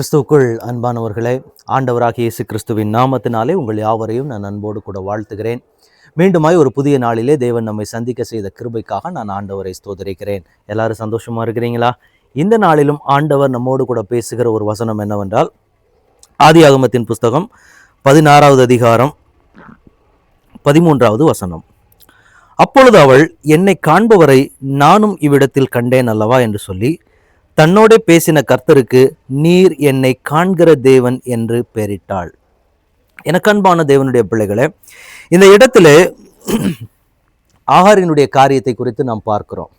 கிறிஸ்துவுக்குள் அன்பானவர்களே ஆண்டவராக இயேசு கிறிஸ்துவின் நாமத்தினாலே உங்கள் யாவரையும் நான் அன்போடு கூட வாழ்த்துகிறேன். மீண்டுமாய் ஒரு புதிய நாளிலே தேவன் நம்மை சந்திக்க செய்த கிருபைக்காக நான் ஆண்டவரை ஸ்தோதரிக்கிறேன் எல்லாரும் சந்தோஷமாக இருக்கிறீங்களா? இந்த நாளிலும் ஆண்டவர் நம்மோடு கூட பேசுகிற ஒரு வசனம் என்னவென்றால் ஆதி ஆகமத்தின் புஸ்தகம் பதினாறாவது அதிகாரம் பதிமூன்றாவது வசனம். அப்பொழுது அவள் என்னை காண்பவரை நானும் இவ்விடத்தில் கண்டேன் அல்லவா? என்று சொல்லி தன்னோடே பேசின கர்த்தருக்கு நீர் என்னை காண்கிற தேவன் என்று பெயரிட்டாள். எனக்கு அன்பான தேவனுடைய பிள்ளைகளே இந்த இடத்துல ஆகாரினுடைய காரியத்தை குறித்து நாம் பார்க்கிறோம்.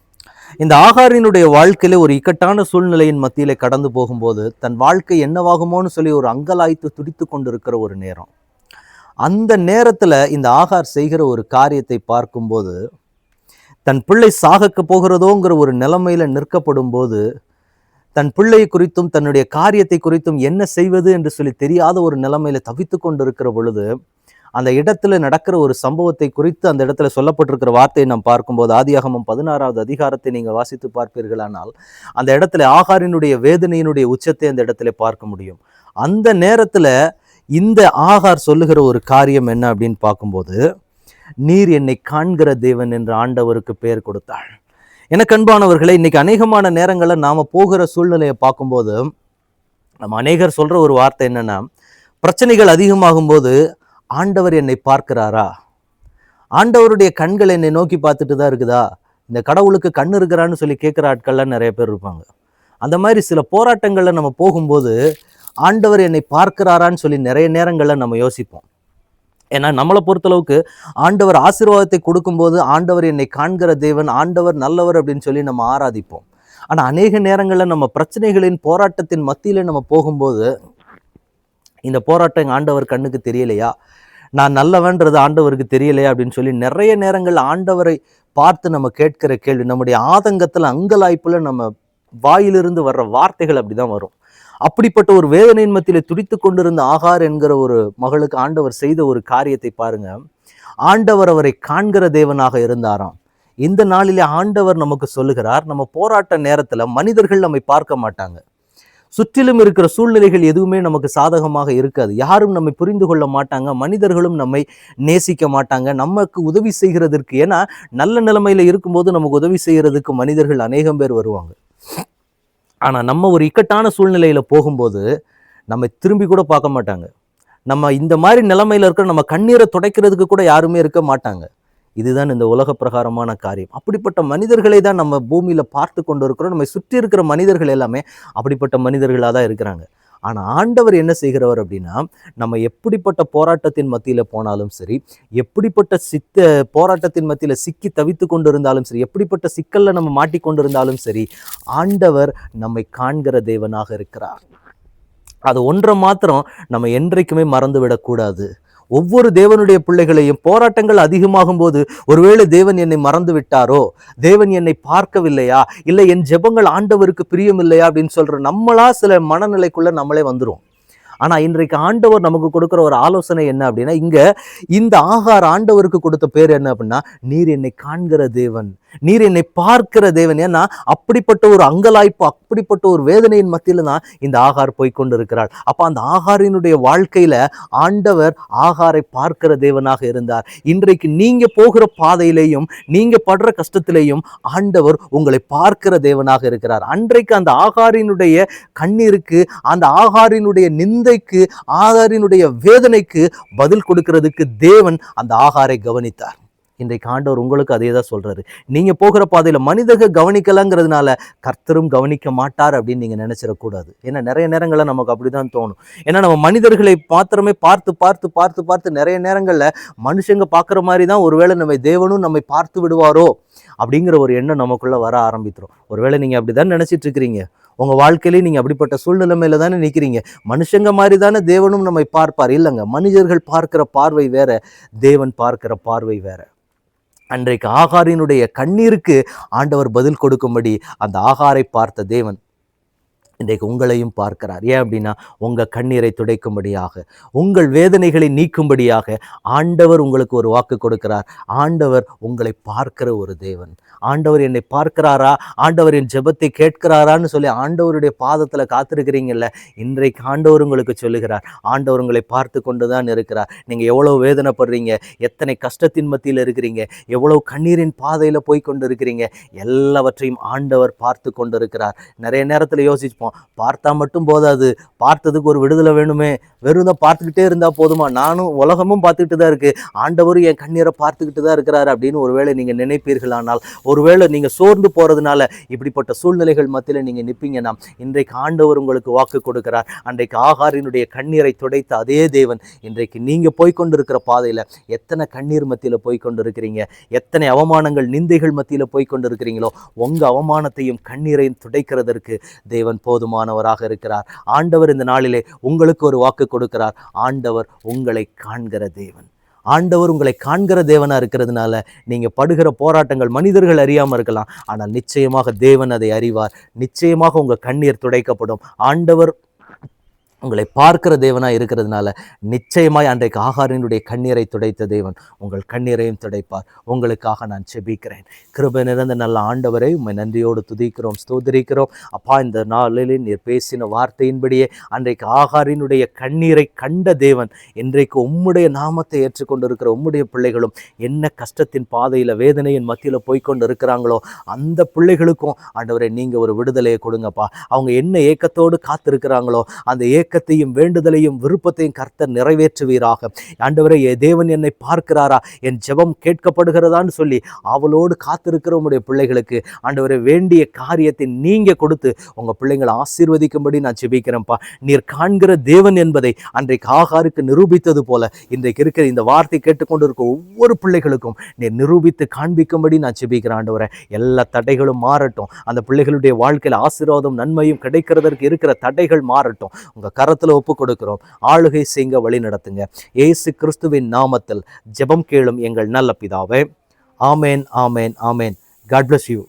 இந்த ஆகாரினுடைய வாழ்க்கையில ஒரு இக்கட்டான சூழ்நிலையின் மத்தியிலே கடந்து போகும்போது தன் வாழ்க்கை என்னவாகுமோன்னு சொல்லி ஒரு அங்கலாய்த்து துடித்து கொண்டிருக்கிற ஒரு நேரம். அந்த நேரத்தில் இந்த ஆகார் செய்கிற ஒரு காரியத்தை பார்க்கும்போது தன் பிள்ளை சாகக்க போகிறதோங்கிற ஒரு நிலைமையில் நிற்கப்படும் போது தன் பிள்ளை குறித்தும் தன்னுடைய காரியத்தை குறித்தும் என்ன செய்வது என்று சொல்லி தெரியாத ஒரு நிலைமையில தவித்து கொண்டிருக்கிற பொழுது அந்த இடத்துல நடக்கிற ஒரு சம்பவத்தை குறித்து அந்த இடத்துல சொல்லப்பட்டிருக்கிற வார்த்தையை நாம் பார்க்கும்போது ஆதியாகமம் பதினாறாவது அதிகாரத்தை நீங்கள் வாசித்து பார்ப்பீர்களானால் அந்த இடத்துல ஆகாரினுடைய வேதனையினுடைய உச்சத்தை அந்த இடத்துல பார்க்க முடியும். அந்த நேரத்தில் இந்த ஆகார் சொல்லுகிற ஒரு காரியம் என்ன அப்படின்னு பார்க்கும்போது நீர் என்னை காண்கிற தேவன் என்று ஆண்டவருக்கு பெயர் கொடுத்தாள். எனக்கு அன்பானவர்களே இன்னைக்கு அநேகமான நேரங்களில் நாம் போகிற சூழ்நிலையை பார்க்கும்போது நம்ம அநேகர் சொல்ற ஒரு வார்த்தை என்னன்னா பிரச்சனைகள் அதிகமாகும் போது ஆண்டவர் என்னை பார்க்கிறாரா? ஆண்டவருடைய கண்கள் என்னை நோக்கி பார்த்துட்டு தான் இருக்குதா? இந்த கடவுளுக்கு கண் இருக்கிறான்னு சொல்லி கேட்குற ஆட்கள்லாம் நிறைய பேர் இருப்பாங்க. அந்த மாதிரி சில போராட்டங்களில் நம்ம போகும்போது ஆண்டவர் என்னை பார்க்கிறாரான்னு சொல்லி நிறைய நேரங்களில் நம்ம யோசிப்போம். ஏன்னா நம்மளை பொறுத்தளவுக்கு ஆண்டவர் ஆசீர்வாதத்தை கொடுக்கும்போது ஆண்டவர் என்னை காண்கிற தேவன் ஆண்டவர் நல்லவர் அப்படின்னு சொல்லி நம்ம ஆராதிப்போம். ஆனால் அநேக நேரங்களில் நம்ம பிரச்சனைகளின் போராட்டத்தின் மத்தியில் நம்ம போகும்போது இந்த போராட்டம் ஆண்டவர் கண்ணுக்கு தெரியலையா? நான் நல்லவன்றது ஆண்டவருக்கு தெரியலையா அப்படின்னு சொல்லி நிறைய நேரங்கள் ஆண்டவரை பார்த்து நம்ம கேட்கிற கேள்வி நம்முடைய ஆதங்கத்தில் அங்கலாய்ப்பில் நம்ம வாயிலிருந்து வர்ற வார்த்தைகள் அப்படிதான் வரும். அப்படிப்பட்ட ஒரு வேதனையின் மத்தியில துடித்து கொண்டிருந்த ஆகார் என்கிற ஒரு மகளுக்கு ஆண்டவர் செய்த ஒரு காரியத்தை பாருங்க. ஆண்டவர் அவரை காண்கிற தேவனாக இருந்தாராம். இந்த நாளிலே ஆண்டவர் நமக்கு சொல்லுகிறார் நம்ம போராட்ட நேரத்துல மனிதர்கள் நம்மை பார்க்க மாட்டாங்க. சுற்றிலும் இருக்கிற சூழ்நிலைகள் எதுவுமே நமக்கு சாதகமாக இருக்காது. யாரும் நம்மை புரிந்து கொள்ள மாட்டாங்க மனிதர்களும் நம்மை நேசிக்க மாட்டாங்க. நமக்கு உதவி செய்கிறதற்கு ஏன்னா நல்ல நிலைமையில இருக்கும்போது நமக்கு உதவி செய்கிறதுக்கு மனிதர்கள் அநேகம் பேர் வருவாங்க. ஆனால் நம்ம ஒரு இக்கட்டான சூழ்நிலையில் போகும்போது நம்ம திரும்பி கூட பார்க்க மாட்டாங்க. நம்ம இந்த மாதிரி நிலைமையில் இருக்கிற நம்ம கண்ணீரை துடைக்கிறதுக்கு கூட யாருமே இருக்க மாட்டாங்க. இதுதான் இந்த உலக பிரகாரமான காரியம். அப்படிப்பட்ட மனிதர்களை தான் நம்ம பூமியில் பார்த்து கொண்டு இருக்கிறோம் நம்ம சுற்றி இருக்கிற மனிதர்கள் எல்லாமே அப்படிப்பட்ட மனிதர்களாக தான் இருக்கிறாங்க. ஆனால் ஆண்டவர் என்ன செய்கிறவர் அப்படின்னா நம்ம எப்படிப்பட்ட போராட்டத்தின் மத்தியில் போனாலும் சரி எப்படிப்பட்ட சித்த போராட்டத்தின் மத்தியில் சிக்கி தவித்து கொண்டு இருந்தாலும் சரி எப்படிப்பட்ட சிக்கலில் நம்ம மாட்டிக்கொண்டிருந்தாலும் சரி ஆண்டவர் நம்மை காண்கிற தேவனாக இருக்கிறார். அது ஒன்றை மாத்திரம் நம்ம என்றைக்குமே மறந்து விடக்கூடாது ஒவ்வொரு தேவனுடைய பிள்ளைகளையும் போராட்டங்கள் அதிகமாகும் போது ஒருவேளை தேவன் என்னை மறந்து விட்டாரோ? தேவன் என்னை பார்க்கவில்லையா? இல்லை என் ஜெபங்கள் ஆண்டவருக்கு பிரியமில்லையா? அப்படின்னு சொல்ற நம்மளா சில மனநிலைக்குள்ள நம்மளே வந்துடும் ஆனால் இன்றைக்கு ஆண்டவர் நமக்கு கொடுக்குற ஒரு ஆலோசனை என்ன அப்படின்னா இங்கே இந்த ஆகார் ஆண்டவருக்கு கொடுத்த பேர் என்ன அப்படின்னா நீர் என்னை காண்கிற தேவன். நீர் என்னை பார்க்கிற தேவன். ஏன்னா அப்படிப்பட்ட ஒரு அங்கலாய்ப்பு அப்படிப்பட்ட ஒரு வேதனையின் மத்தியில தான் இந்த ஆகார் போய் கொண்டிருக்கிறார் அப்ப அந்த ஆகாரினுடைய வாழ்க்கையில ஆண்டவர் ஆகாரை பார்க்கிற தேவனாக இருந்தார். இன்றைக்கு நீங்க போகிற பாதையிலேயும் நீங்க படுற கஷ்டத்திலேயும் ஆண்டவர் உங்களை பார்க்கிற தேவனாக இருக்கிறார். அன்றைக்கு அந்த ஆகாரினுடைய கண்ணீருக்கு அந்த ஆகாரினுடைய நிந்தைக்கு ஆகாரினுடைய வேதனைக்கு பதில் கொடுக்கிறதுக்கு தேவன் அந்த ஆகாரை கவனித்தார். இன்றைக்கு ஆண்டவர் உங்களுக்கு அதே தான் சொல்கிறாரு நீங்கள் போகிற பாதையில் மனிதர்கள் கவனிக்கலங்கிறதுனால கர்த்தரும் கவனிக்க மாட்டார் அப்படின்னு நீங்கள் நினைச்சிடக்கூடாது. ஏன்னா நிறைய நேரங்களில் நமக்கு அப்படிதான் தோணும். ஏன்னா நம்ம மனிதர்களை மாத்திரமே பார்த்து பார்த்து பார்த்து பார்த்து நிறைய நேரங்களில் மனுஷங்க பார்க்குற மாதிரி தான் ஒருவேளை நம்ம தேவனும் நம்மை பார்த்து விடுவாரோ அப்படிங்கிற ஒரு எண்ணம் நமக்குள்ளே வர ஆரம்பித்துரும். ஒருவேளை நீங்க அப்படிதான் நினச்சிட்டு இருக்கிறீங்க உங்கள் வாழ்க்கையிலேயே நீங்கள் அப்படிப்பட்ட சூழ்நிலைமையில தானே நிற்கிறீங்க மனுஷங்க மாதிரி தானே தேவனும் நம்மை பார்ப்பார். இல்லைங்க மனிதர்கள் பார்க்கிற பார்வை வேற தேவன் பார்க்கிற பார்வை வேற. அன்றைக்கு ஆகாரினுடைய கண்ணீருக்கு ஆண்டவர் பதில் கொடுக்கும்படி அந்த ஆகாரை பார்த்த தேவன். இன்றைக்கு உங்களையும் பார்க்கிறார். ஏன் அப்படின்னா உங்கள் கண்ணீரை துடைக்கும்படியாக உங்கள் வேதனைகளை நீக்கும்படியாக ஆண்டவர் உங்களுக்கு ஒரு வாக்கு கொடுக்கிறார். ஆண்டவர் உங்களை பார்க்கிற ஒரு தேவன். ஆண்டவர் என்னை பார்க்கிறாரா? ஆண்டவர் என் ஜெபத்தை கேட்கிறாரான்னு சொல்லி ஆண்டவருடைய பாதத்தில் காத்திருக்கிறீங்கல்ல? இன்றைக்கு ஆண்டவர் உங்களுக்கு சொல்லுகிறார். ஆண்டவர் உங்களை பார்த்து கொண்டு தான் இருக்கிறார். நீங்கள் எவ்வளோ வேதனைப்படுறீங்க? எத்தனை கஷ்டத்தின் மத்தியில் இருக்கிறீங்க? எவ்வளோ கண்ணீரின் பாதையில் போய் கொண்டு இருக்கிறீங்க எல்லாவற்றையும் ஆண்டவர் பார்த்து கொண்டு இருக்கிறார் நிறைய நேரத்தில் யோசிப்போம் பார்த்தா மட்டும் போதாது. பார்த்ததுக்கு ஒரு விடுதலை வேணுமே. வெறும் தான் பார்த்துக்கிட்டே இருந்தால் போதுமா? நானும் உலகமும் பார்த்துக்கிட்டு தான் இருக்குது ஆண்டவரும் என் கண்ணீரை பார்த்துக்கிட்டு தான் இருக்கிறாரு அப்படின்னு ஒருவேளை நீங்கள் நினைப்பீர்களானால் ஒருவேளை நீங்கள் சோர்ந்து போகிறதுனால இப்படிப்பட்ட சூழ்நிலைகள் மத்தியில் நீங்கள் நிற்பீங்கன்னா இன்றைக்கு ஆண்டவர் உங்களுக்கு வாக்கு கொடுக்கிறார். அன்றைக்கு ஆகாரினுடைய கண்ணீரை துடைத்த அதே தேவன் இன்றைக்கு நீங்கள் போய்கொண்டிருக்கிற பாதையில் எத்தனை கண்ணீர் மத்தியில் போய்கொண்டிருக்கிறீங்க எத்தனை அவமானங்கள் நிந்தைகள் மத்தியில் போய்கொண்டிருக்கிறீங்களோ உங்கள் அவமானத்தையும் கண்ணீரையும் துடைக்கிறதற்கு தேவன் போதுமானவராக இருக்கிறார். ஆண்டவர் இந்த நாளிலே உங்களுக்கு ஒரு வாக்கு கொடுக்கிறார். ஆண்டவர் உங்களை காண்கிற தேவன். ஆண்டவர் உங்களை காண்கிற தேவனாக இருக்கிறதுனால நீங்கள் படுகிற போராட்டங்கள் மனிதர்கள் அறியாமல் இருக்கலாம். ஆனால் நிச்சயமாக தேவன் அதை அறிவார். நிச்சயமாக உங்கள் கண்ணீர் துடைக்கப்படும். ஆண்டவர் உங்களை பார்க்கிற தேவனாக இருக்கிறதுனால நிச்சயமாய் அன்றைக்கு ஆகாரினுடைய கண்ணீரை துடைத்த தேவன் உங்கள் கண்ணீரையும் துடைப்பார். உங்களுக்காக நான் செபிக்கிறேன் கிருபை நிறைந்த நல்ல ஆண்டவரை உண்மை நன்றியோடு துதிக்கிறோம் ஸ்தோதரிக்கிறோம் அப்பா இந்த நாளில் நீர் பேசின வார்த்தையின்படியே அன்றைக்கு ஆகாரினுடைய கண்ணீரை கண்ட தேவன் இன்றைக்கு உம்முடைய நாமத்தை ஏற்றுக்கொண்டிருக்கிற உம்முடைய பிள்ளைகளும் என்ன கஷ்டத்தின் பாதையில் வேதனையின் மத்தியில் போய்க்கொண்டு இருக்கிறாங்களோ அந்த பிள்ளைகளுக்கும் ஆண்டவரை நீங்கள் ஒரு விடுதலையை கொடுங்கப்பா. அவங்க என்ன ஏக்கத்தோடு காத்திருக்கிறாங்களோ அந்த ஏக்கத்தையும் வேண்டுதலையும் விருப்பத்தையும் கர்த்தர் நிறைவேற்றுவீராக. ஆண்டவரே தேவன் என்னை பார்க்கிறாரா? என் ஜெபம் கேட்கப்படுகிறதான்னு சொல்லி அவளோடு காத்திருக்கிற உங்களுடைய பிள்ளைகளுக்கு ஆண்டவரை வேண்டிய காரியத்தை நீங்க கொடுத்து உங்க பிள்ளைங்களை ஆசீர்வதிக்கும்படி நான் ஜெபிக்கிறேன்ப்பா. நீர் காண்கிற தேவன் என்பதை அன்றைக்கு ஆகாருக்கு நிரூபித்தது போல இன்றைக்கு இருக்கிற இந்த வார்த்தை கேட்டுக்கொண்டு இருக்க ஒவ்வொரு பிள்ளைகளுக்கும் நீர் நிரூபித்து காண்பிக்கும்படி நான் ஜெபிக்கிறேன் ஆண்டவரை. எல்லா தடைகளும் மாறட்டும். அந்த பிள்ளைகளுடைய வாழ்க்கையில் ஆசீர்வாதம் நன்மையும் கிடைக்கிறதற்கு இருக்கிற தடைகள் மாறட்டும். உங்க கரத்தில் ஒப்பு கொடுக்கிறோம். ஆளுகை செய்ய வழி நடத்துங்க. ஏசு கிறிஸ்துவின் நாமத்தில் ஜெபம் கேளும் எங்கள் நல்ல பிதாவே. ஆமேன் ஆமேன் ஆமேன். God bless you